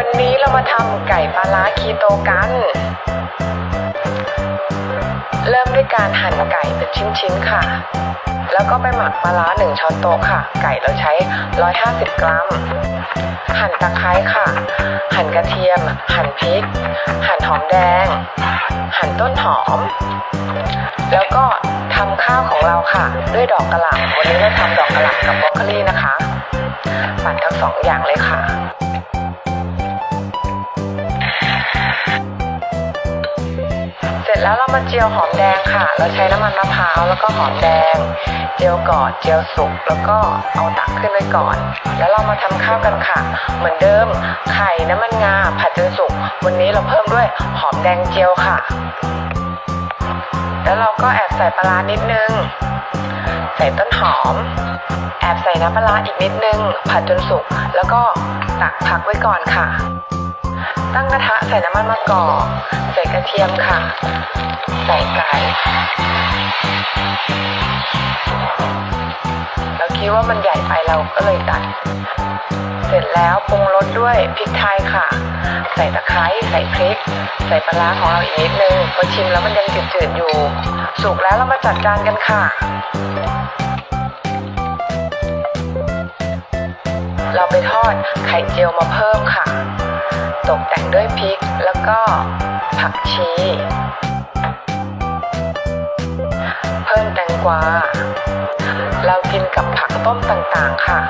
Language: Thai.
วันนี้เรามาทำไก่ปลาร้าคีโตกัน เริ่มด้วยการหั่นไก่เป็นชิ้นๆค่ะ แล้วก็ไปหมักปลาร้าหนึ่งช้อนโต๊ะค่ะ ไก่เราใช้ 150 กรัม หั่นตะไคร้ค่ะ หั่นกระเทียม หั่นพริก หั่นหอมแดง หั่นต้นหอม แล้วก็ทำข้าวของเราค่ะ ด้วยดอกกระหล่ำวันนี้เราทำดอกกระหล่ำกับบรอกโคลีนะคะ ปั่นทั้งสองอย่างเลยค่ะ จแล้วเรามาเจียวหอมแดงค่ะ เราใช้น้ำมันมะพร้าวแล้วก็หอมแดง เจียวก่อนเจียวสุกแล้วก็เอาตักขึ้นไว้ก่อน แล้วเรามาทำข้าวกันค่ะ เหมือนเดิมไข่น้ำมันงาผัดจนสุก วันนี้เราเพิ่มด้วยหอมแดงเจียวค่ะ แล้วเราก็แอบใส่ปลาร้านิดนึง ใส่ต้นหอม แอบใส่น้ำปลาร้าอีกนิดนึง ผัดจนสุก แล้วก็ตักพักไว้ก่อนค่ะ ตั้งกระทะใส่น้ำมันมะกอกใส่กระเทียมค่ะ ใส่ไก่เราคิดว่ามันใหญ่ไปเราก็เลยตัด เสร็จแล้วปรุงรสด้วยพริกไทยค่ะ ใส่ตะไคร้ใส่พริก ใส่ปลาร้าของเราอีกนิดนึงพอชิมแล้วมันยังจืดๆอยู่ สุกแล้วเรามาจัดจานกันค่ะเราไปทอดไข่เจียวมาเพิ่มค่ะ ตกแต่งด้วยพริกแล้วก็ผักชี เพิ่มแตงกวา เรากินกับผักต้มต่างๆค่ะ